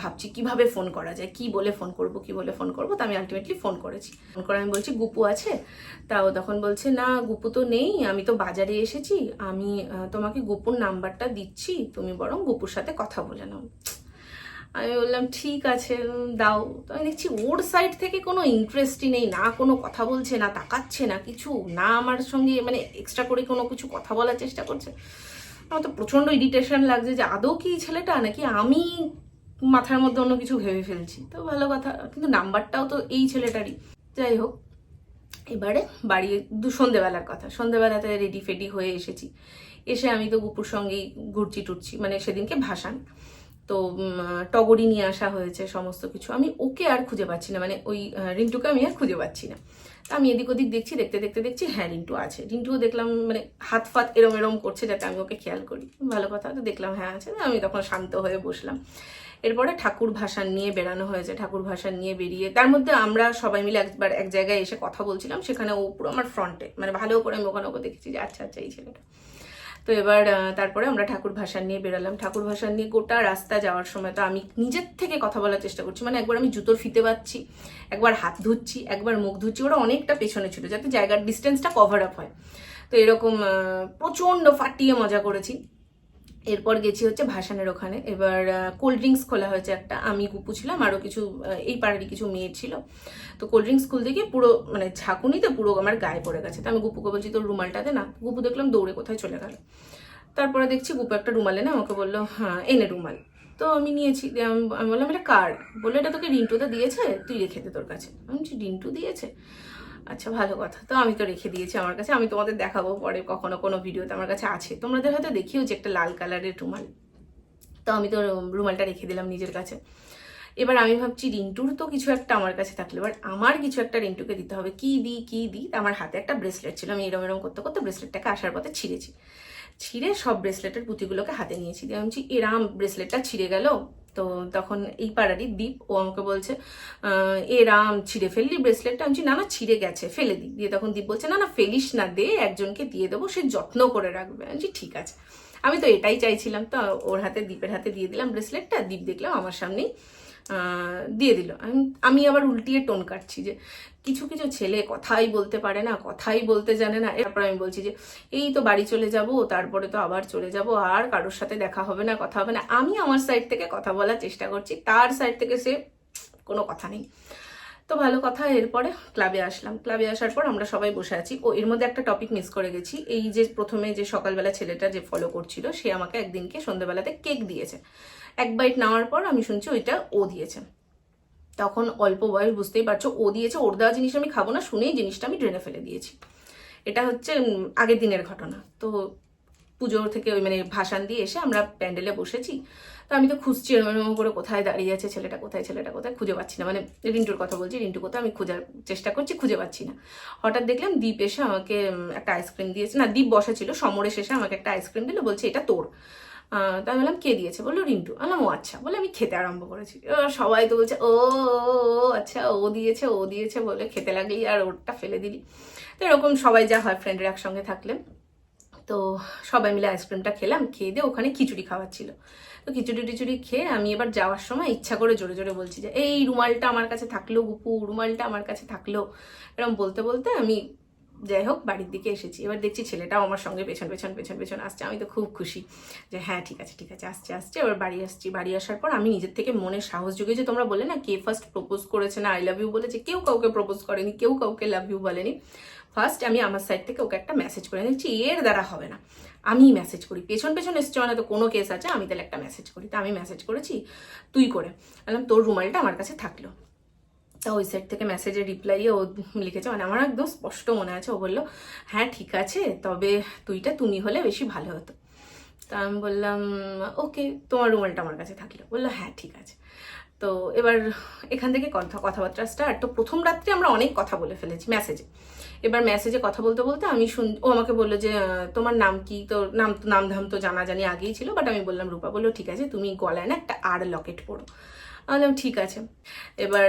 ভাবছি কীভাবে ফোন করা যায়, কি বলে ফোন করব, কি বলে ফোন করব, তা আমি আলটিমেটলি ফোন করেছি। ফোন করে আমি বলছি, গুপু আছে? তাও তখন বলছে, না, গুপু তো নেই, আমি তো বাজারে এসেছি, আমি তোমাকে গুপুর নাম্বারটা দিচ্ছি, তুমি বরং গুপুর সাথে কথা বলে নাও। আমি বললাম, ঠিক আছে দাও। তো আমি দেখছি ওর সাইড থেকে কোনো ইন্টারেস্টই নেই, না কোনো কথা বলছে, না তাকাচ্ছে, না কিছু, না আমার সঙ্গে মানে এক্সট্রা করে কোনো কিছু কথা বলার চেষ্টা করছে। আমার তো প্রচণ্ড ইরিটেশন লাগছে যে, আদৌ কি ছেলেটা? নাকি আমি মাথার মধ্যে অন্য কিছু ভেবে ফেলছি। তো ভালো কথা, কিন্তু নাম্বারটাও তো এই ছেলেটারই। যাই হোক, এবারে বাড়ি, দু সন্ধেবেলার কথা। সন্ধেবেলাতে রেডি ফেডি হয়ে এসেছি। এসে আমি তো গুপুর সঙ্গেই ঘুরছি টুরছি মানে সেদিনকে ভাসান। তো টগরি নিয়ে আসা হয়েছে সমস্ত কিছু। আমি ওকে আর খুঁজে পাচ্ছি না মানে ওই রিন্টুকে আমি আর খুঁজে পাচ্ছি না। তা আমি এদিক ওদিক দেখছি, দেখতে দেখতে দেখছি হ্যাঁ রিন্টু আছে। রিন্টুও দেখলাম মানে হাত ফাত এরম এরম করছে যাতে আমি ওকে খেয়াল করি। ভালো কথা, তো দেখলাম হ্যাঁ আছে আমি তখন শান্ত হয়ে বসলাম। এরপরে ঠাকুর ভাসান নিয়ে বেরানো হয়েছে, ঠাকুর ভাসান নিয়ে বেরিয়ে, তার মধ্যে আমরা সবাই মিলে একবার এক জায়গায় এসে কথা বলছিলাম, সেখানে ও পুরো আমার ফ্রন্টে মানে ভালো করে আমি ওখানে ওকে দেখেছি যে আচ্ছা আচ্ছা এই ছেলেটা। তো এবার তারপরে আমরা ঠাকুর ভাসান নিয়ে বেরালাম ঠাকুর ভাসান নিয়ে গোটা রাস্তা যাওয়ার সময় তো আমি নিজের থেকে কথা বলার চেষ্টা করছি মানে একবার আমি জুতোর ফিতে পাচ্ছি একবার হাত ধুচ্ছি, একবার মুখ ধুচ্ছি, ওরা অনেকটা পেছনে ছিল, যাতে জায়গার ডিস্টেন্সটা কভার আপ হয়। তো এরকম প্রচণ্ড ফাটিয়ে মজা করেছি। এরপর গেছি হচ্ছে ভাসানের ওখানে। এবার কোল্ড ড্রিঙ্কস খোলা হয়েছে একটা। আমি, গুপু ছিলাম আরও কিছু এই পাড়ারই কিছু মেয়ে ছিল। তো কোল্ড ড্রিঙ্কস খুলতে গিয়ে পুরো মানে ঝাঁকুনিতে পুরো আমার গায়ে পড়ে গেছে। তো আমি গুপুকে বলছি, তোর রুমালটাতে না? গুপু দেখলাম দৌড়ে কোথায় চলে গেল। তারপরে দেখছি গুপু একটা রুমাল এনে আমাকে বলল হ্যাঁ এনে রুমাল। তো আমি নিয়েছি আমি বললাম, এটা কার্ড বলল, এটা তোকে রিন্টুতে দিয়েছে, তুই রেখে দে তোর কাছে। আমি বলছি, রিন্টু দিয়েছে? আচ্ছা ভালো কথা। তো আমি তো রেখে দিয়েছি আমার কাছে। আমি তোমাদের দেখাবো পরে কখনো কোনো ভিডিওতে আমার কাছে আছে। তোমাদের হয়তো দেখিও যে একটা লাল কালারের রুমাল। তো আমি তো রুমালটা রেখে দিলাম নিজের কাছে। এবার আমি ভাবছি রিন্টুর তো কিছু একটা আমার কাছে থাকল। এবার আমার কিছু একটা রিন্টুকে দিতে হবে। কি দিই কি দিই? আমার হাতে একটা ব্রেসলেট ছিল। আমি এরম এরম করতে করতে ব্রেসলেটটাকে আসার পথে ছিঁড়েছি। ছিঁড়ে সব ব্রেসলেটের পুঁতিগুলোকে হাতে নিয়েছি। দিয়ে বলছি এরাম ব্রেসলেটটা ছিঁড়ে গেল? তো তখন এই পাড়ারই দীপ ও আমাকে বলছে আহ, এ রাম ছিঁড়ে ফেললি ব্রেসলেটটা আমি না না ছিঁড়ে গেছে ফেলে দিই দিয়ে তখন দীপ বলছে না না ফেলিস না দে একজনকে দিয়ে দেবো সে যত্ন করে রাখবে। আমি ঠিক আছে। আমি তো এটাই চাইছিলাম তো ওর হাতে দীপের হাতে দিয়ে দিলাম ব্রেসলেটটা দীপ দেখলাম আমার সামনেই। দিয়ে দিল। আমি আবার উল্টিয়ে টোন কাটছি যে, কিছু কিছু ছেলে কথাই বলতে পারে না, কথাই বলতে জানে না। এরপর আমি বলছি যে, এই তো বাড়ি চলে যাব, তারপরে তো আবার চলে যাব, আর কারোর সাথে দেখা হবে না, কথা হবে না। আমি আমার সাইড থেকে কথা বলার চেষ্টা করছি, তার সাইড থেকে সে কোনো কথা নেই। তো ভালো কথা, এরপরে ক্লাবে আসলাম। ক্লাবে আসার পর আমরা সবাই বসে আছি। ও, এর মধ্যে একটা টপিক মিস করে গেছি। এই যে প্রথমে যে সকালবেলা ছেলেটা যে ফলো করছিল, সে আমাকে একদিনকে সন্ধ্যেবেলাতে কেক দিয়েছে। এক বাইট নেওয়ার পর আমি শুনছি ওইটা ও দিয়েছে। তখন অল্প বয়স, বুঝতেই পারছ, ও দিয়েছে। ওর দেওয়া জিনিস আমি খাব না, শুনেই জিনিসটা আমি ড্রেনে ফেলে দিয়েছি। এটা হচ্ছে আগের দিনের ঘটনা। তো পুজো থেকে ওই মানে ভাসান দিয়ে এসে আমরা প্যান্ডেলে বসেছি। তো আমি তো খুঁজছি এরকম করে কোথায় দাঁড়িয়ে আছে ছেলেটা কোথায় ছেলেটা কোথায় খুঁজে পাচ্ছি না। মানে রিন্টুর কথা বলছি রিন্টু কোথায় আমি খোঁজার চেষ্টা করছি খুঁজে পাচ্ছি না। হঠাৎ দেখলাম দীপ এসে আমাকে একটা আইসক্রিম দিয়েছে। না দীপ বসা ছিল সমরেশ এসে আমাকে একটা আইসক্রিম দিল বলছে এটা তোর। তা আমি বললাম কে দিয়েছে? বলল রিন্টু। বললাম ও আচ্ছা। বলে আমি খেতে আরম্ভ করেছি। সবাই তো বলছে ও, আচ্ছা ও দিয়েছে ও দিয়েছে বলে খেতে লাগলি আর ওরটা ফেলে দিলি। তো এরকম সবাই যা হয় ফ্রেন্ডের একসঙ্গে থাকলে। তো সবাই মিলে আইসক্রিমটা খেলাম, খেয়ে দিয়ে ওখানে খিচুড়ি খাওয়াচ্ছিল তো খিচুড়ি টিচুড়ি খেয়ে আমি এবার যাওয়ার সময় ইচ্ছা করে জোরে জোরে বলছি যে, এই রুমালটা আমার কাছে থাকল, গুপু, রুমালটা আমার কাছে থাকল। এরকম বলতে বলতে আমি যাই হোক, বাড়ির দিকে এসেছি। এবার দেখছি ছেলেটাও আমার সঙ্গে পেছন পেছন পেছন পেছন আসছে। আমি তো খুব খুশি যে হ্যাঁ ঠিক আছে ঠিক আছে, আসছে আসছে। এবার বাড়ি আসছি। বাড়ি আসার পর আমি নিজের থেকে মনে সাহস জুগে যে তোমরা বলে না, কে ফার্স্ট প্রপোজ করেছে না আই লাভ ইউ বলেছে, কেউ কাউকে প্রপোজ করেনি, কেউ কাউকে লাভ ইউ বলেনি। ফার্স্ট আমি আমার সাইড থেকে ওকে একটা মেসেজ করে দিচ্ছি এর দ্বারা হবে না। আমি মেসেজ করি। পেছন পেছন এসছে মানে তো কোনো কেস আছে, আমি তাহলে একটা মেসেজ করি। তা আমি মেসেজ করেছি, তুই করে। বললাম, তোর রুমালটা আমার কাছে থাকল। তা ওই সাইড থেকে মেসেজের রিপ্লাইয়ে ও লিখেছে। মানে আমার একদম স্পষ্ট মনে আছে। ও বলল হ্যাঁ ঠিক আছে, তবে তুইটা তুমি হলে বেশি ভালো হতো। তা আমি বললাম, ওকে। তোমার রুমালটা আমার কাছে থাকল। বলল হ্যাঁ ঠিক আছে। তো এবার এখান থেকে কথা, কথাবার্তা স্টার্ট তো প্রথম রাত্রে আমরা অনেক কথা বলে ফেলেছি মেসেজে এবার মেসেজে কথা বলতে বলতে আমি শুন, ও আমাকে বলল যে, তোমার নাম কি? তো নাম নাম ধাম তো জানা জানি আগেই ছিল বাট আমি বললাম, রূপা বলল, ঠিক আছে, তুমি গলায় না একটা আর লকেট পরো। আমি ঠিক আছে। এবার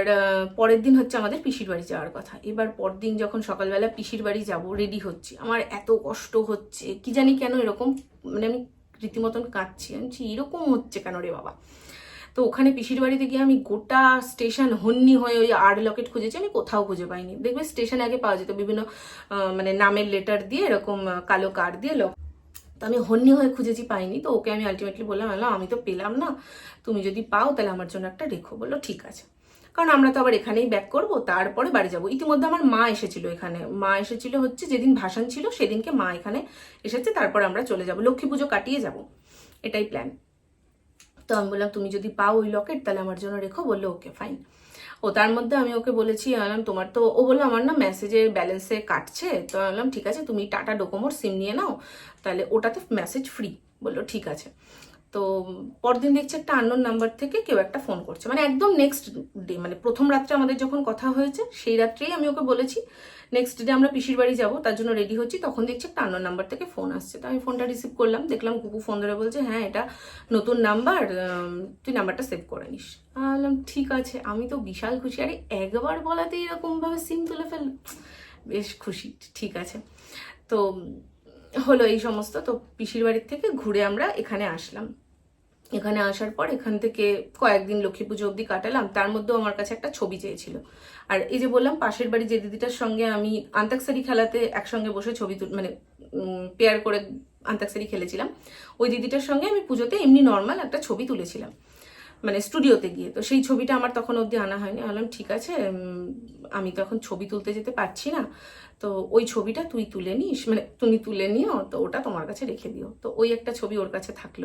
পরের দিন হচ্ছে আমাদের পিসির বাড়ি যাওয়ার কথা। এবার পরদিন যখন সকালবেলা পিসির বাড়ি যাব রেডি হচ্ছি। আমার এত কষ্ট হচ্ছে, কি জানি কেন এরকম মানে আমি রীতিমতন কাঁদছি। আমি এরকম হচ্ছে কেন রে বাবা? তো ওখানে পিসির বাড়িতে গিয়ে আমি গোটা স্টেশন হন্নি হয়ে ওই আর্ট লকেট খুঁজেছি, আমি কোথাও খুঁজে পাইনি। দেখবে স্টেশনে আগে পাওয়া যেত, বিভিন্ন মানে নামের লেটার দিয়ে, এরকম কালো কার্ড দিয়ে লক আমি হন্যি হয়ে খুঁজেছি পাইনি তো ওকে আমি আলটিমেটলি বললাম "আল্লাহ, আমি তো পেলাম না। তুমি যদি পাও তাহলে আমার জন্য একটা রেখো। বলল ঠিক আছে। কারণ আমরা তো আবার এখানেই ব্যাক করব তারপরে বাড়ি যাব। ইতিমধ্যে আমার মা এসেছিল এখানে। মা এসেছিল হচ্ছে যেদিন ভাসান ছিল সেদিনকে মা এখানে এসেছে তারপর আমরা চলে যাব। লক্ষ্মী পুজো কাটিয়ে যাব। এটাই প্ল্যান তো আমি বললাম তুমি যদি পাও ওই লকেট তাহলে আমার জন্য রেখো। বলল ওকে ফাইন ও তার মধ্যে আমি ওকে বলেছি বললাম, তোমার তো ও বলল, আমার না মেসেজের ব্যালেন্সে কাটছে। তো আমি বললাম, ঠিক আছে, তুমি টাটা ডোকোমোর সিম নিয়ে নাও, তাহলে ওটাতে মেসেজ ফ্রি বলল, ঠিক আছে। তো পরদিন দেখছি একটা আননোন নাম্বার থেকে কেউ একটা ফোন করছে। মানে একদম নেক্সট ডে মানে প্রথম রাত্রে আমাদের যখন কথা হয়েছে, সেই রাত্রেই আমি ওকে বলেছি নেক্সট ডে আমরা পিসির বাড়ি যাব, তার জন্য রেডি হচ্ছি, তখন দেখছি একটা আননোন নাম্বার থেকে ফোন আসছে। তো আমি ফোনটা রিসিভ করলাম, দেখলাম কুকু ফোন ধরে বলছে হ্যাঁ এটা নতুন নাম্বার তুই নাম্বারটা সেভ করে নিস। বললাম, ঠিক আছে। আমি তো বিশাল খুশি, আরে একবার বলাতে এরকমভাবে সিম তুলে ফেল বেশ খুশি, ঠিক আছে। তো হলো এই সমস্ত, তো পিসির বাড়ির থেকে ঘুরে আমরা এখানে আসলাম। এখানে আসার পর এখান থেকে কয়েকদিন লক্ষ্মী পুজো অবধি কাটালাম। তার মধ্যেও আমার কাছে একটা ছবি চেয়েছিল। আর এই যে বললাম, পাশের বাড়ি যে দিদিটার সঙ্গে আমি আন্তাক্ষরি খেলাতে একসঙ্গে বসে ছবি মানে পেয়ার করে আন্তাক্ষরি খেলেছিলাম। ওই দিদিটার সঙ্গে আমি পুজোতে এমনি নর্মাল একটা ছবি তুলেছিলাম। মানে স্টুডিওতে গিয়ে। তো সেই ছবিটা আমার তখন অবধি আনা হয়নি। বললাম ঠিক আছে আমি তো এখন ছবি তুলতে যেতে পারছি না। তো ওই ছবিটা তুই তুলে নিস। মানে তুমি তুলে নিও, তো ওটা তোমার কাছে রেখে দিও। তো ওই একটা ছবি ওর কাছে থাকল।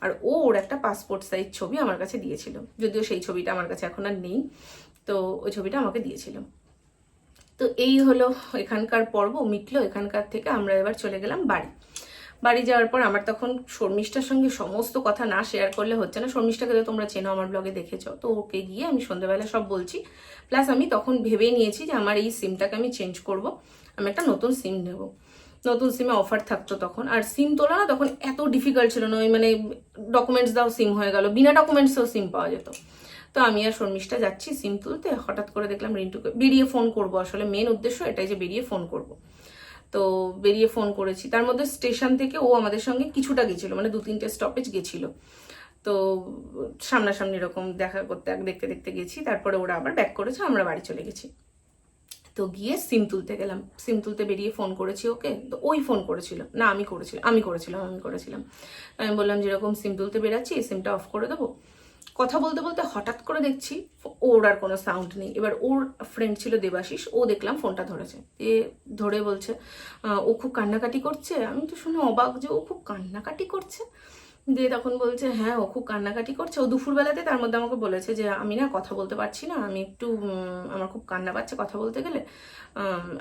আর ও ওর একটা পাসপোর্ট সাইজ ছবি আমার কাছে দিয়েছিল। যদিও সেই ছবিটা আমার কাছে এখন আর নেই। তো ওই ছবিটা আমাকে দিয়েছিল। তো এই হলো এখানকার পর্ব, মিটলো এখানকার থেকে। আমরা এবার চলে গেলাম বাড়ি। বাড়ি যাওয়ার পর আমার তখন শর্মিষ্ঠার সঙ্গে সমস্ত কথা না শেয়ার করলে হচ্ছে না। শর্মিষ্ঠাকে তো তোমরা চেনো, আমার ব্লগে দেখেছ। তো ওকে গিয়ে আমি সন্ধ্যাবেলা সব বলছি। প্লাস আমি তখন ভেবেই নিয়েছি যে আমার এই সিমটাকে আমি চেঞ্জ করব। আমি একটা নতুন সিম নেব। নতুন সিমে অফার থাকতো তখন। আর সিম তোলা না তখন এত ডিফিকাল্ট ছিল না, ওই মানে ডকুমেন্টস দাও সিম হয়ে গেল, বিনা ডকুমেন্টসেও সিম পাওয়া যেত। তো আমি আর শর্মিষ্ঠা যাচ্ছি সিম তুলতে। হঠাৎ করে দেখলাম রিন্টুকে, বেরিয়ে ফোন করব। আসলে মেন উদ্দেশ্য এটাই যে বেরিয়ে ফোন করব। তো বেরিয়ে ফোন করেছি। তার মধ্যে স্টেশন থেকে ও আমাদের সঙ্গে কিছুটা গেছিল মানে দু তিনটে স্টপেজ গেছিল। তো সামনাসামনি এরকম দেখা করতে, দেখতে দেখতে গেছি, তারপরে ওরা আবার ব্যাক করেছে, আমরা বাড়ি চলে গেছি। তো গিয়ে সিম তুলতে গেলাম। সিম তুলতে বেরিয়ে ফোন করেছি ওকে, তো ওই ফোন করেছিল। না, আমি করেছিলাম আমি করেছিলাম আমি করেছিলাম। আমি বললাম, যেরকম সিম তুলতে বেরাচ্ছি সিমটা অফ করে দেবো। কথা বলতে বলতে হঠাৎ করে দেখছি ওর আর কোনো সাউন্ড নেই। এবার ওর ফ্রেন্ড ছিল দেবাশিস, ও দেখলাম ফোনটা ধরেছে। এ ধরে বলছে ও খুব কান্নাকাটি করছে? আমি তো শুনে অবাক যে ও খুব কান্নাকাটি করছে। দিয়ে তখন বলছে হ্যাঁ ও খুব কান্নাকাটি করছে। ও দুপুরবেলাতে তার মধ্যে আমাকে বলেছে যে, আমি না কথা বলতে পারছি না। আমি একটু আমার খুব কান্না পাচ্ছে কথা বলতে গেলে।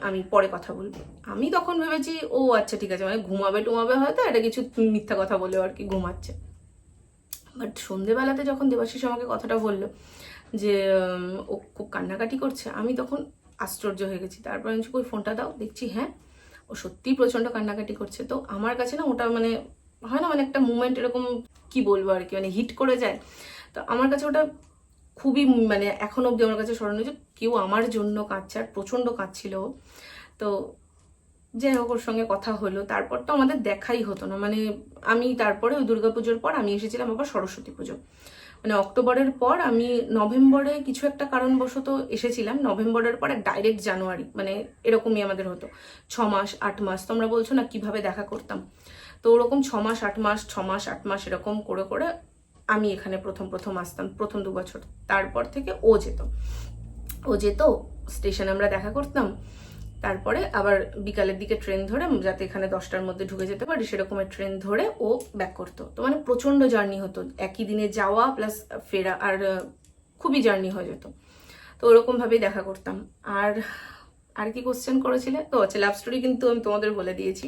আমি পরে কথা বলব। আমি তখন ভেবেছি, ও আচ্ছা ঠিক আছে। মানে ঘুমাবে, টুমাবে হয়তো, এটা কিছু মিথ্যা কথা বলেও আর কি ঘুমাচ্ছে। বাট সন্ধেবেলাতে যখন দেবাশিস আমাকে কথাটা বলল যে ও খুব কান্নাকাটি করছে, আমি তখন আশ্চর্য হয়ে গেছি। তারপর আমি কই, ফোনটা দাও, দেখছি হ্যাঁ ও সত্যিই প্রচণ্ড কান্নাকাটি করছে। তো আমার কাছে না ওটা মানে হয় না মানে একটা মুমেন্ট এরকম, কি বলব আর কি মানে হিট করে যায়। তো আমার কাছে ওটা খুবই মানে এখন অবধি আমার কাছে স্মরণীয় যে, কেউ আমার জন্য কাঁদছে আর প্রচণ্ড কাঁদছিল তো যাই হোক, ওর সঙ্গে কথা হলো। তারপর তো আমাদের দেখাই হতো না। মানে আমি তারপরে ওই দুর্গাপুজোর পর আমি এসেছিলাম আবার সরস্বতী পুজো। মানে অক্টোবরের পর আমি নভেম্বরে কিছু একটা কারণবশত এসেছিলাম। নভেম্বরের পর ডাইরেক্ট জানুয়ারি মানে এরকমই আমাদের হতো। ছ মাস, আট মাস, তোমরা বলছো না কীভাবে দেখা করতাম? তো ওরকম ছ মাস, আট মাস, ছ মাস, আট মাস এরকম করে করে আমি এখানে প্রথম প্রথম আসতাম, প্রথম দু বছর। তারপর থেকে ও যেত। ও যেত, স্টেশনে আমরা দেখা করতাম। তারপরে আবার বিকালের দিকে ট্রেন ধরে যাতে এখানে দশটার মধ্যে ঢুকে যেতে পারি, সেরকমের ট্রেন ধরে ও ব্যাক করতো। তো মানে প্রচণ্ড জার্নি হতো, একই দিনে যাওয়া প্লাস ফেরা, আর খুবই জার্নি হয়ে যেত। তো ওরকমভাবেই দেখা করতাম। আর আর কি কোশ্চেন করেছিলে? তো আচ্ছা লাভ স্টোরি কিন্তু আমি তোমাদের বলে দিয়েছি।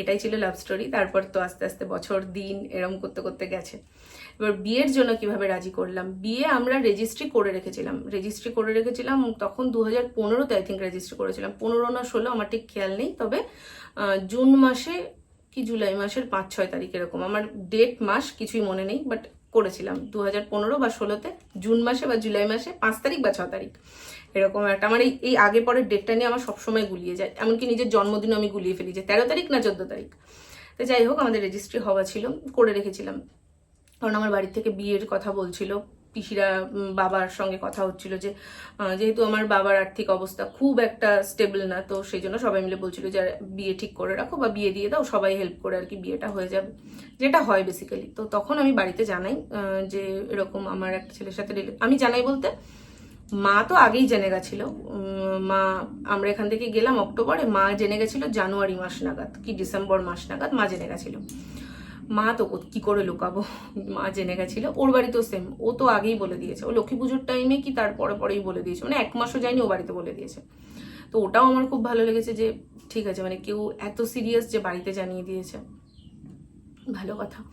এটাই ছিল লাভ স্টোরি তারপর তো আস্তে আস্তে বছর, দিন এরম করতে করতে গেছে। এবার বিয়ের জন্য কীভাবে রাজি করলাম? বিয়ে আমরা রেজিস্ট্রি করে রেখেছিলাম। রেজিস্ট্রি করে রেখেছিলাম তখন দু হাজার পনেরোতে আই থিঙ্ক রেজিস্ট্রি করেছিলাম। পনেরো না ষোলো আমার ঠিক খেয়াল নেই, তবে জুন মাসে কি জুলাই মাসের পাঁচ ছয় তারিখ এরকম। আমার ডেট মাস কিছুই মনে নেই বাট করেছিলাম। দু হাজার পনেরো বা ষোলোতে, জুন মাসে বা জুলাই মাসে, পাঁচ তারিখ বা ছ তারিখ। এরকম একটা আমার এই এই আগে পরের ডেটটা নিয়ে আমার সবসময় গুলিয়ে যায়। এমনকি নিজের জন্মদিনও আমি গুলিয়ে ফেলি যে তেরো তারিখ না চোদ্দ তারিখ। তো যাই হোক, আমাদের রেজিস্ট্রি হওয়া ছিল, করে রেখেছিলাম। কারণ আমার বাড়ি থেকে বিয়ের কথা বলছিল, পিসিরা বাবার সঙ্গে কথা হচ্ছিল যে যেহেতু আমার বাবার আর্থিক অবস্থা খুব একটা স্টেবল না, তো সেই জন্য সবাই মিলে বলছিল যে বিয়ে ঠিক করে রাখো বা বিয়ে দিয়ে দাও, সবাই হেল্প করে আর কি বিয়েটা হয়ে যাবে। যেটা হয় বেসিক্যালি তো তখন আমি বাড়িতে জানাই যে এরকম আমার একটা ছেলের সাথে আমি জানাই বলতে মা তো আগেই জেনে গেছিল। মা, আমরা এখান থেকে গেলাম অক্টোবরে, মা জেনে গেছিল জানুয়ারি মাস নাগাদ, কি ডিসেম্বর মাস নাগাদ মা জেনে গেছিল। মা তো কো- করে লুকাবো? মা জেনে গেছিল, ওর বাড়িতেও সেম ও তো আগেই বলে দিয়েছে। ও লক্ষ্মী পুজোর টাইমে কি তার পরে পরেই বলে দিয়েছে মানে এক মাসও যায়নি ও বাড়িতে বলে দিয়েছে। তো ওটাও আমার খুব ভালো লেগেছে যে, ঠিক আছে মানে কেউ এত সিরিয়াস যে বাড়িতে জানিয়ে দিয়েছে। ভালো কথা।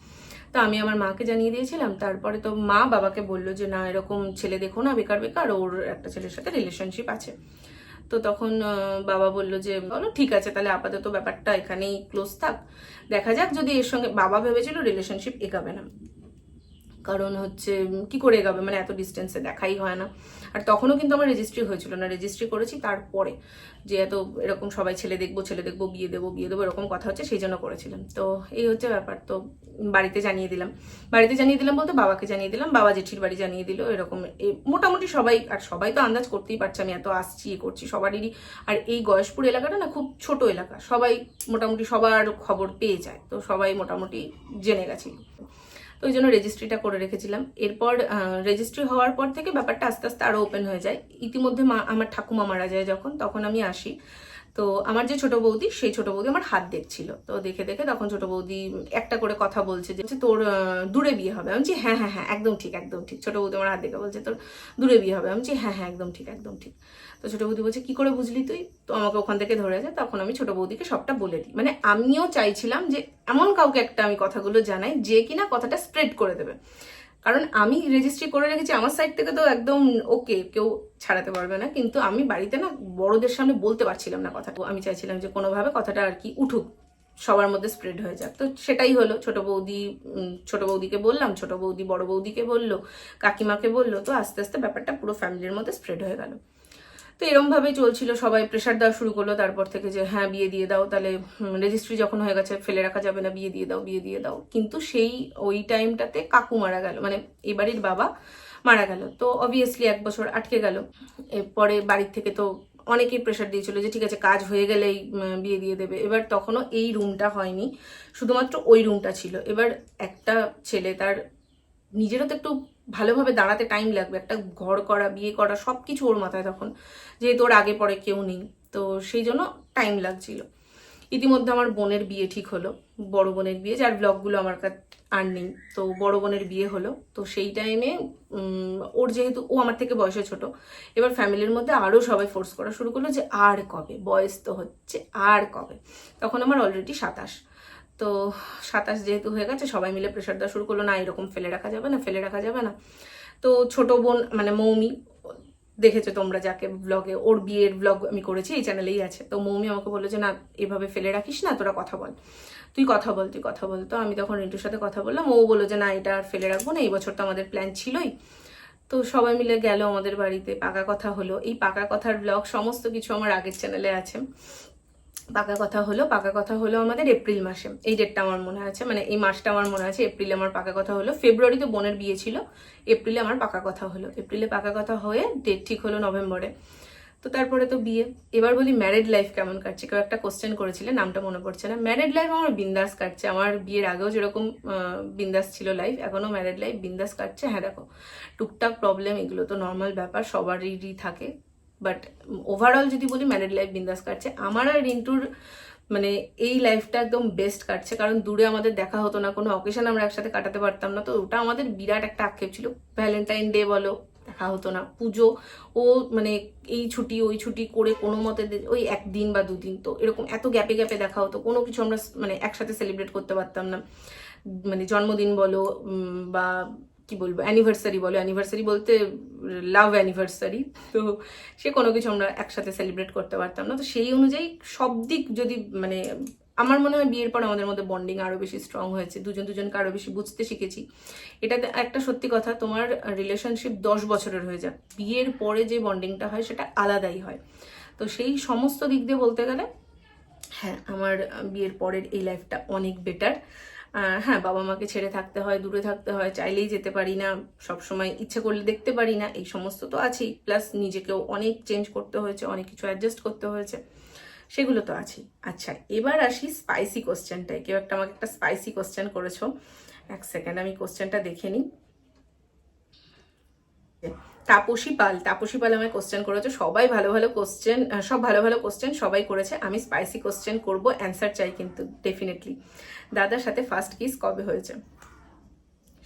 তো আমি আমার মাকে জানিয়ে দিয়েছিলাম। তারপরে তো মা বাবাকে বলল যে, না, এরকম ছেলে দেখো না, বেকার বেকার, ওর একটা ছেলের সাথে রিলেশনশিপ আছে। তো তখন বাবা বলল যে, বলো, ঠিক আছে, তাহলে আপাতত ব্যাপারটা এখানেই ক্লোজ থাক। দেখা যাক যদি এর সঙ্গে, বাবা ভেবেছিল রিলেশনশিপ এগাবে না। কারণ হচ্ছে, কি করে এগাবে? মানে এত ডিস্টেন্সে দেখাই হয় না। আর তখনও কিন্তু আমার রেজিস্ট্রি হয়েছিল না। রেজিস্ট্রি করেছি তারপরে যে এত এরকম সবাই ছেলে দেখব ছেলে দেখব বিয়ে দেবো বিয়ে দেবো, এরকম কথা হচ্ছে, সেই জন্য করেছিলাম। তো এই হচ্ছে ব্যাপার। তো বাড়িতে জানিয়ে দিলাম। বাড়িতে জানিয়ে দিলাম বলতে বাবাকে জানিয়ে দিলাম। বাবা জেঠির বাড়ি জানিয়ে দিল, এরকম মোটামুটি সবাই, আর সবাই তো আন্দাজ করতেই পারছে আমি এত আসছি, এ করছি সবারই আর এই গয়েশপুর এলাকাটা না খুব ছোট এলাকা। সবাই মোটামুটি সবার খবর পেয়ে যায়। তো সবাই মোটামুটি জেনে গেছিল। তো ওই জন্য রেজিস্ট্রিটা করে রেখেছিলাম। এরপর রেজিস্ট্রি হওয়ার পর থেকে ব্যাপারটা আস্তে আস্তে আরও ওপেন হয়ে যায়। ইতিমধ্যে মা, আমার ঠাকুমা মারা যায় যখন, তখন আমি আসি। তো আমার যে ছোট বৌদি, সেই ছোট বৌদি আমার হাত দেখছিল। তো দেখে দেখে তখন ছোট বৌদি একটা করে কথা বলছে যে তোর দূরে বিয়ে হবে। আমি বলছি হ্যাঁ হ্যাঁ হ্যাঁ একদম ঠিক একদম ঠিক। ছোট বৌদি আমার হাত দেখে বলছে, তোর দূরে বিয়ে হবে। আমি হ্যাঁ হ্যাঁ একদম ঠিক একদম ঠিক। তো ছোট বৌদি বলছে, কি করে বুঝলি তুই? তো আমাকে ওখান থেকে ধরে যায়, তখন আমি ছোট বৌদিকে সবটা বলে দিই। মানে আমিও চাইছিলাম যে, এমন কাউকে একটা আমি কথাগুলো জানাই, যে কিনা কথাটা স্প্রেড করে দেবে। কারণ আমি রেজিস্ট্রি করে রেখেছি, আমার সাইড থেকে তো একদম ওকে কেউ ছাড়াতে পারবে না। কিন্তু আমি বাড়িতে না বড়দের সামনে বলতে পারছিলাম না কথা। আমি চাইছিলাম যে কোনোভাবে কথাটা আর কি উঠুক, সবার মধ্যে স্প্রেড হয়ে যাক। তো সেটাই হলো, ছোট বৌদি ছোট বৌদিকে বললাম, ছোট বৌদি বড় বৌদিকে বলল, কাকিমাকে বলল, তো আস্তে আস্তে ব্যাপারটা পুরো ফ্যামিলির মধ্যে স্প্রেড হয়ে গেল। তো এরম ভাবেই চলছিল, সবাই প্রেশার দেওয়া শুরু করল, তারপর থেকে যে হ্যাঁ বিয়ে দিয়ে দাও, তাহলে রেজিস্ট্রি যখন হয়ে গেছে, ফেলে রাখা যাবে না, বিয়ে দিয়ে দাও, বিয়ে দিয়ে দাও। কিন্তু সেই, ওই টাইমটাতে কাকু মারা গেল মানে এই বাড়ির বাবা মারা গেল। তো অবভিয়াসলি এক বছর আটকে গেল। এরপরে বাড়ির থেকে তো অনেকেই প্রেশার দিয়েছিল যে, ঠিক আছে, কাজ হয়ে গেলেই বিয়ে দিয়ে দেবে। এবার তখনও এই রুমটা হয়নি, শুধুমাত্র ওই রুমটা ছিল। এবার একটা ছেলে, তার নিজেরও তো একটু ভালোভাবে দাঁড়াতে টাইম লাগবে। একটা ঘর করা, বিয়ে করা সব কিছু ওর মাথায় তখন। যেহেতু ওর আগে পরে কেউ নেই, তো সেই জন্য টাইম লাগছিল। ইতিমধ্যে আমার বোনের বিয়ে ঠিক হলো, বড় বোনের বিয়ে, যার ব্লগগুলো আমার কাছে আর নেই। তো বড় বোনের বিয়ে হলো, তো সেই টাইমে ওর যেহেতু, ও আমার থেকে বয়সে ছোট, এবার ফ্যামিলির মধ্যে আরও সবাই ফোর্স করা শুরু করল যে আর কবে? বয়স তো হচ্ছে আর কবে? তখন আমার অলরেডি সাতাশ। তো সাতাশ যেহেতু হয়ে গেছে, সবাই মিলে প্রেশার দেওয়া শুরু করল, না, এরকম ফেলে রাখা যাবে না, ফেলে রাখা যাবে না। তো ছোট বোন মানে মৌমি, দেখেছ তোমরা যাকে ব্লগে ওর বিয়ের ব্লগ আমি করেছি, এই চ্যানেলেই আছে। তো মৌমি আমাকে বলল যে, না, এভাবে ফেলে রাখিস না, তোরা কথা বল। তুই কথা বল, তুই কথা বল। তো আমি তখন রিন্টুর সাথে কথা বললাম, ও বলল যে, না, এটা আর ফেলে রাখব না, এই বছর তো আমাদের প্ল্যান ছিলই। তো সবাই মিলে গেল আমাদের বাড়িতে, পাকা কথা হলো। এই পাকা কথার ব্লগ সমস্ত কিছু আমার আগের চ্যানেলে আছে। পাকা কথা হলো পাকা কথা হলো আমাদের এপ্রিল মাসে। এই ডেটটা আমার মনে আছে মানে এই মাসটা আমার মনে আছে, এপ্রিলে আমার পাকা কথা হলো। ফেব্রুয়ারিতে বোনের বিয়ে ছিল, এপ্রিলে আমার পাকা কথা হলো। এপ্রিলে পাকা কথা হয়ে ডেট ঠিক হলো নভেম্বরে। তো তারপরে তো বিয়ে। এবার বলি ম্যারেড লাইফ কেমন কাটছে? কেউ একটা কোশ্চেন করেছিলে, নামটা মনে পড়ছে না। ম্যারেড লাইফ আমার বিন্দাস কাটছে। আমার বিয়ের আগেও যেরকম বিন্দাস ছিল লাইফ এখনও ম্যারেড লাইফ বিন্দাস কাটছে। হ্যাঁ দেখো, টুকটাক প্রবলেম এগুলো তো নর্মাল ব্যাপার, সবারই থাকে। বাট ওভারঅল যদি বলি ম্যারিড লাইফ বিন্দাস কাটছে। আমার আর রিন্টুর মানে এই লাইফটা একদম বেস্ট কাটছে। কারণ দূরে আমাদের দেখা হতো না, কোনো অকেশন আমরা একসাথে কাটাতে পারতাম না। তো ওটা আমাদের বিরাট একটা আক্ষেপ ছিল। ভ্যালেন্টাইন ডে বলো, দেখা হতো না। পুজো, ও মানে এই ছুটি, ওই ছুটি করে কোনো মতে ওই একদিন বা দুদিন তো এরকম এত গ্যাপে গ্যাপে দেখা হতো। কোনো কিছু আমরা মানে একসাথে সেলিব্রেট করতে পারতাম না। মানে জন্মদিন বলো বা কি বলব অ্যানিভার্সারি বলো অ্যানিভার্সারি বলতে লাভ অ্যানিভার্সারি তো সে কোনো কিছু আমরা একসাথে সেলিব্রেট করতে পারতাম না। তো সেই অনুযায়ী সব দিক যদি মানে আমার মনে হয় বিয়ের পর আমাদের মধ্যে বন্ডিং আরও বেশি স্ট্রং হয়েছে, দুজন দুজনকে আরও বেশি বুঝতে শিখেছি। এটা একটা সত্যি কথা, তোমার রিলেশনশিপ দশ বছরের হয়ে যাক। বিয়ের পরে যে বন্ডিংটা হয়, সেটা আলাদাই হয়। তো সেই সমস্ত দিক দিয়ে বলতে গেলে হ্যাঁ আমার বিয়ের পরের এই লাইফটা অনেক বেটার হ্যাঁ বাবা মাকে ছেড়ে থাকতে হয়, দূরে থাকতে হয়, চাইলেই যেতে পারি না সব সময় ইচ্ছে করলে দেখতে পারি না, এই সমস্ত তো আছেই। প্লাস নিজেকেও অনেক চেঞ্জ করতে হয়েছে, অনেক কিছু অ্যাডজাস্ট করতে হয়েছে, সেগুলো তো আছেই। আচ্ছা এবার আসি স্পাইসি কোশ্চেনটায় কেউ একটা আমাকে একটা স্পাইসি কোশ্চেন করেছ। এক সেকেন্ড আমি কোশ্চেনটা দেখে নিই। তাপসী পাল তাপসী পাল আমায় কোশ্চেন করেছে, সবাই ভালো ভালো কোশ্চেন সব ভালো ভালো কোশ্চেন সবাই করেছে, আমি স্পাইসি কোশ্চেন করব অ্যান্সার চাই কিন্তু ডেফিনেটলি দাদার সাথে ফার্স্ট কিস কবে হয়েছে?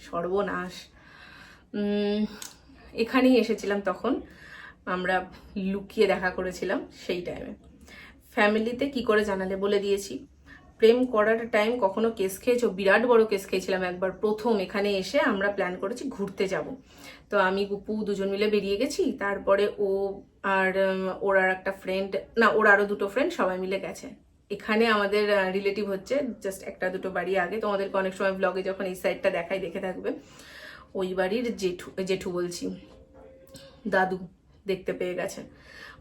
সর্বনাশ। এখানেই এসেছিলাম তখন, আমরা লুকিয়ে দেখা করেছিলাম সেই টাইমে ফ্যামিলিতে কি করে জানালে বলে দিয়েছি। প্রেম করার টাইম কখনো কেস খেয়েছো? বিরাট বড় কেস খেয়েছিলাম একবার। প্রথম এখানে এসে আমরা প্ল্যান করেছি ঘুরতে যাব। তো আমি গুপু দুজন মিলে বেরিয়ে গেছি। তারপরে ও আর ওর আর একটা ফ্রেন্ড না, ওর আরও দুটো ফ্রেন্ড সবাই মিলে গেছে। এখানে আমাদের রিলেটিভ হচ্ছে জাস্ট একটা দুটো বাড়ি আগে। তোমাদেরকে অনেক সময় ব্লগে যখন এই সাইডটা দেখাই, দেখে থাকবে। ওই বাড়ির জেঠু জেঠু বলছি। দাদু দেখতে পেয়ে গেছে।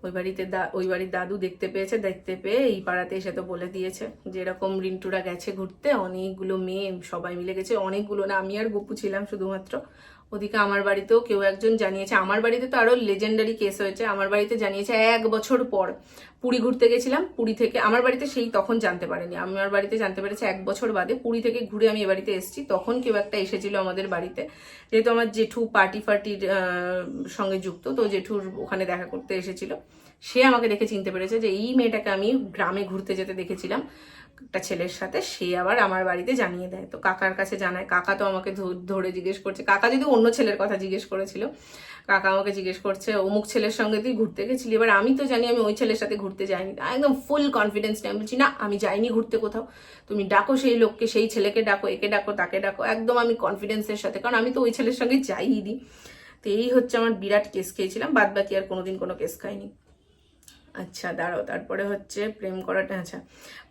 ওই বাড়িতে দা, ওই বাড়ির দাদু দেখতে পেয়েছে, দেখতে পেয়ে এই পাড়াতে এসে তো বলে দিয়েছে যেরকম রিন্টুরা গেছে ঘুরতে, অনেকগুলো মেয়ে সবাই মিলে গেছে, অনেকগুলো না, আমি আর গপু ছিলাম শুধুমাত্র। ওদিকে আমার বাড়িতেও কেউ একজন জানিয়েছে, আমার বাড়িতে তো আরও লেজেন্ডারি কেস হয়েছে, আমার বাড়িতে জানিয়েছে এক বছর পর। পুরী ঘুরতে গেছিলাম, পুরী থেকে, আমার বাড়িতে সেই তখন জানতে পারেনি, আমার বাড়িতে জানতে পেরেছে এক বছর বাদে, পুরী থেকে ঘুরে আমি এ বাড়িতে এসেছি, তখন কেউ একটা এসেছিল আমাদের বাড়িতে, যেহেতু আমার জেঠু পার্টি ফার্টির সঙ্গে যুক্ত, তো জেঠুর ওখানে দেখা করতে এসেছিল। সে আমাকে দেখে চিনতে পেরেছে যে এই মেয়েটাকে আমি গ্রামে ঘুরতে যেতে দেখেছিলাম। একটা ছেলের সাথে, সে আবার আমার বাড়িতে জানিয়ে দেয়। তো কাকার কাছে জানায়, কাকা তো আমাকে ধরে জিজ্ঞেস করছে। কাকা যদি অন্য ছেলের কথা জিজ্ঞেস করেছিল, কাকা আমাকে জিজ্ঞেস করছে, অমুক ছেলের সঙ্গে তুই ঘুরতে গেছিলি? এবার আমি তো জানি আমি ওই ছেলের সাথে ঘুরতে যাইনি। একদম ফুল কনফিডেন্স নিয়ে আমি বলছি, না, আমি যাইনি ঘুরতে কোথাও। তুমি ডাকো সেই লোককে, সেই ছেলেকে ডাকো, একে ডাকো, তাকে ডাকো। একদম আমি কনফিডেন্সের সাথে, কারণ আমি তো ওই ছেলের সঙ্গে যাইনি তো এই হচ্ছে আমার বিরাট কেস খেয়েছিলাম বাদ বাকি আর কোনোদিন কোনো কেস খাইনি। আচ্ছা দাঁড়াও, তারপরে হচ্ছে প্রেম করাটা আচ্ছা।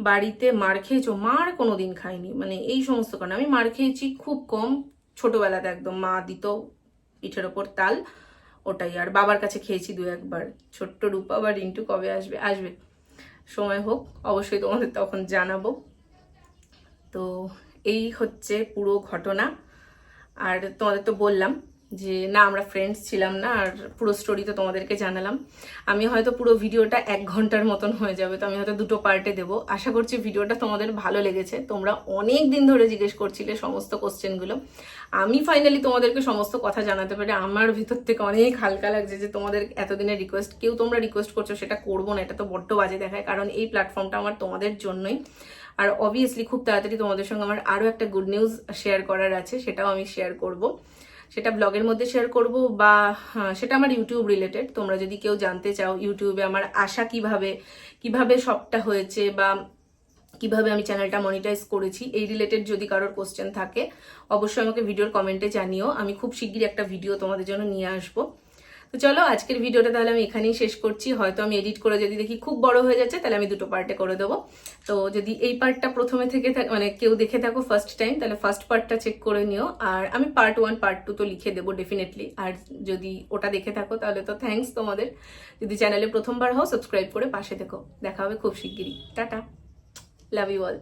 বাড়িতে মার খেয়েছো? মার কোনো দিন খাইনি মানে এই সমস্ত কারণে। আমি মার খেয়েছি খুব কম, ছোটবেলাতে একদম মা দিত পিঠের ওপর তাল, ওটাই। আর বাবার কাছে খেয়েছি দু একবার। ছোট্ট রূপা বা রিন্টু কবে আসবে? আসবে। সময় হোক, অবশ্যই তোমাদের তখন জানাব। তো এই হচ্ছে পুরো ঘটনা। আর তোমাদের তো বললাম যে, না, আমরা ফ্রেন্ডস ছিলাম না, আর পুরো স্টোরি তো তোমাদেরকে জানালাম। আমি হয়তো পুরো ভিডিওটা এক ঘণ্টার মতন হয়ে যাবে, তো আমি হয়তো দুটো পার্টে দেবো। আশা করছি ভিডিওটা তোমাদের ভালো লেগেছে। তোমরা অনেক দিন ধরে জিজ্ঞেস করছিলে সমস্ত কোশ্চেনগুলো আমি ফাইনালি তোমাদেরকে সমস্ত কথা জানাতে পারি আমার ভিতর থেকে অনেক হালকা লাগছে যে, তোমাদের এতদিনের রিকোয়েস্ট কেউ তোমরা রিকোয়েস্ট করছ সেটা করব না, এটা তো বড্ড বাজে দেখায়, কারণ এই প্ল্যাটফর্মটা আমার তোমাদের জন্যই। আর অবভিয়াসলি খুব তাড়াতাড়ি তোমাদের সঙ্গে আমার আরও একটা গুড নিউজ শেয়ার করার আছে, সেটাও আমি শেয়ার করব। সেটা ব্লগের মধ্যে শেয়ার করব বা হ্যাঁ, সেটা আমার ইউটিউব রিলেটেড তোমরা যদি কেউ জানতে চাও ইউটিউবে আমার আশা কীভাবে কীভাবে সবটা হয়েছে বা কীভাবে আমি চ্যানেলটা মনিটাইজ করেছি এই রিলেটেড যদি কারোর কোশ্চেন থাকে অবশ্যই আমাকে ভিডিওর কমেন্টে জানিও। আমি খুব শিগগিরই একটা ভিডিও তোমাদের জন্য নিয়ে আসব। তো চলো, আজকের ভিডিওটা তাহলে আমি এখানেই শেষ করছি। হয়তো আমি এডিট করে যদি দেখি খুব বড় হয়ে যাচ্ছে, তাহলে আমি দুটো পার্টে করে দেবো। তো যদি এই পার্টটা প্রথমে থেকে মানে কেউ দেখে থাকো ফার্স্ট টাইম তাহলে ফার্স্ট পার্টটা চেক করে নিও। আর আমি পার্ট ওয়ান পার্ট টু তো লিখে দেবো ডেফিনেটলি আর যদি ওটা দেখে থাকো, তাহলে তো থ্যাঙ্কস তোমাদের। যদি চ্যানেলে প্রথমবার হও সাবস্ক্রাইব করে পাশে থেকো। দেখা হবে খুব শিগগিরই। টাটা। Love you all